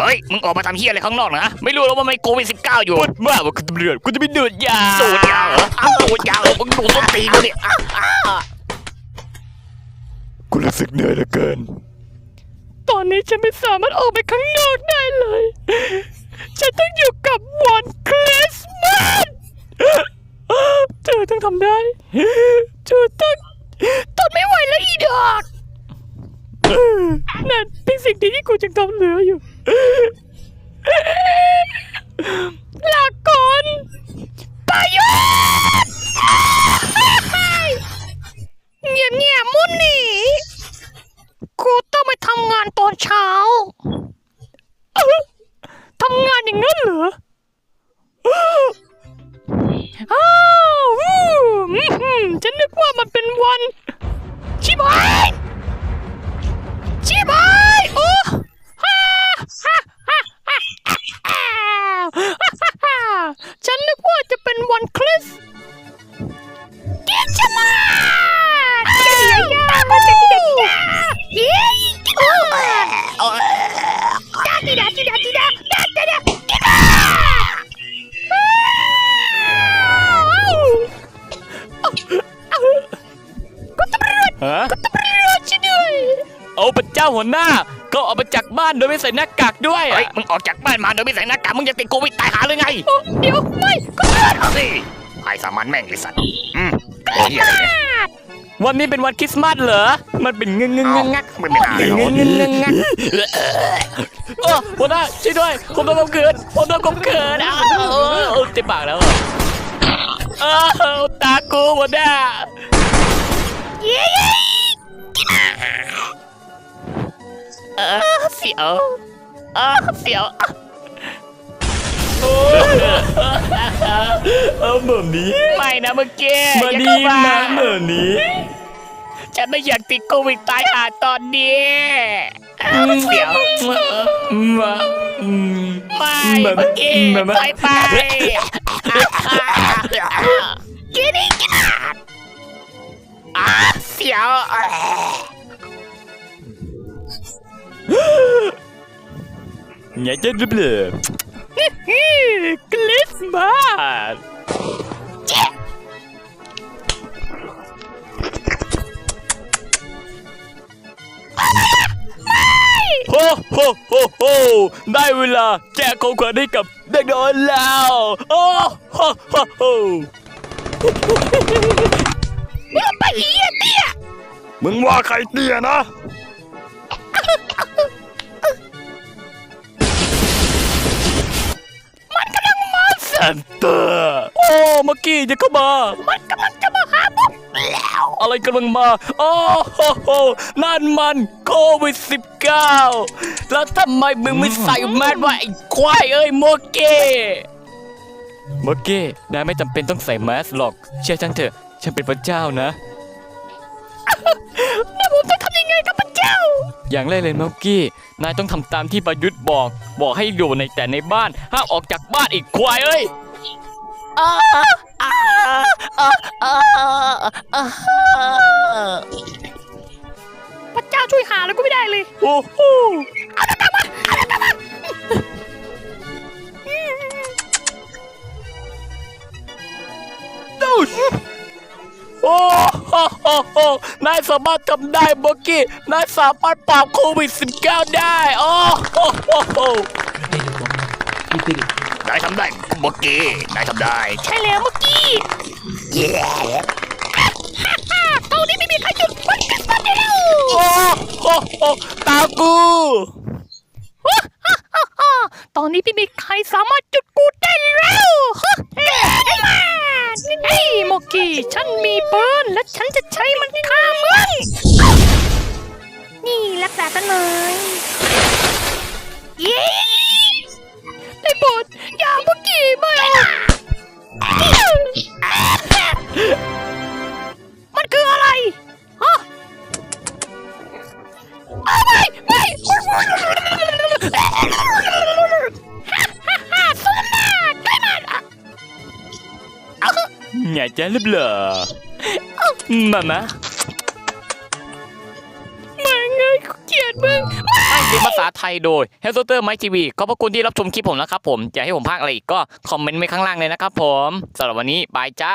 เฮ้ย มึงออกมาทำเฮียอะไรข้างนอกนะ ไม่รู้แล้วว่าไม่โควิดสิบเก้าอยู่พูดมากว่าคุณตำรวจกูจะไปดูดยาสูดยาเหรออ้าวสูดยาเหรอมึงดูดส้นตีนกูเนี่ยอ้าวอ้าวกูรู้สึกเหนื่อยเหลือเกิน ตอนนี้ฉันไม่สามารถออกไปข้างนอกได้เลย ฉันต้องอยู่กับวันคริสต์มาสเธอต้องทำได้เธอต้องทนไม่ไหวแล้วอีดอก นั่นเป็นสิ่งดีที่กูยังทำเหลืออยู่ลาก่อนประยุทธ์เงียบเงียบมุนหนีกูต้องไปทำงานตอนเช้าทำงานอย่างนั้นเหรออ้าวอู้อื้อหือฉันนึกว่ามันเป็นวันชิบหาย พระเจ้าหัวหน้า ก็ออกมาจากบ้านโดยไม่ใส่หน้ากากด้วยเฮ้ยอะมึงออกจากบ้านมาโดยไม่ใส่หน้ากากมึงจะติดโควิดตายหาเลยไงโอ้เดี๋ยวไม่ก็เอาสิไอ้สามันแม่งไอ้สัตว์อืมไอ้เฮียอะไรเนี่ยวันนี้เป็นวันคริสต์มาสเหรอ มันเป็นเงงเงงเอางักไม่เป็นไรหรอกเงงเงงงักเออหัวหน้าช่วยด้วยผมโดนข่มขืนผมโดนข่มขืนอ้าวเออเออเต็มปากแล้วอะอ้าวตากูหัวหน้า เย้เย้กินอะเออเสียวเออเสียวเอาเหมือนนี้ ไม่นะเมื่อกี้มาอย่ดีเข้มาเหมือนนี้ ฉันไม่อยากติดโควิดตายหาตอนนี้เสียวมาไม่เมื่อกี้ไปไปกินนี่กินอะเสียว ไงเจ๊รึเปล่าคริสต์มาสโฮโฮโฮโฮได้เวลาแจกของขวัญให้กับเด็กน้อยแล้วโอ้โฮโฮโฮมึงไปเหี้ยเตี้ยมึงว่าใครเตี้ยนะ มาแซนเตอร์โอ้เมื่อกี้จะเข้ามามันกำลังจะมาหาผมแล้วอะไรกำลังมาโอ้โหโหนั่นมันโควิด -19 แล้วทำไมมึงไม่ใส่แมสวะไอ้ควายเอ้ยโมเก้โมเก้นายไม่จำเป็นต้องใส่แมสหรอก เชื่อฉันเถอะ ฉันเป็นพระเจ้านะ อย่างแรกเลยโมกี้ นายต้องทำตามที่ประยุทธ์บอก บอกให้อยู่ในแต่ในบ้าน ห้ามออกจากบ้านอีกควายเอ้ยพระเจ้าช่วยหาแล้วก็ไม่ได้เลย โอ้โห โหนายสามารถทำได้โมกี้นายสามารถปราบโควิด -19 ได้ โอ้โหโหนายทำได้เมื่อกี้นายทำได้ ใช่แล้วเมื่อกี้เย้ตอนนี้ไม่มีใครหยุดวันคริสต์มาสได้แล้วโอ้โหโหตากูฮ่าฮ่าฮ่าตอนนี้ไม่มีใครสามารถหยุดกูได้แล้วฮ่าเฮ้ยเฮ้ย โมกี้ ฉันมีปืนและฉันจะใช้มันฆ่ามึง นี่รักษากันหน่อยเย้ได้โปรดอย่าโมกี้ไม่ ไงจ๊ะลูกเหรอมามามาไงกูเกลียดดมึงให้เสียงภาษาไทยโดย h e l l o t e r m y TV ขอบพระคุณที่รับชมคลิปผมนะครับผมอยากให้ผมพากอะไรอีกก็คอมเมนต์ไว้ข้างล่างเลยนะครับผมสำหรับวันนี้บายจ้า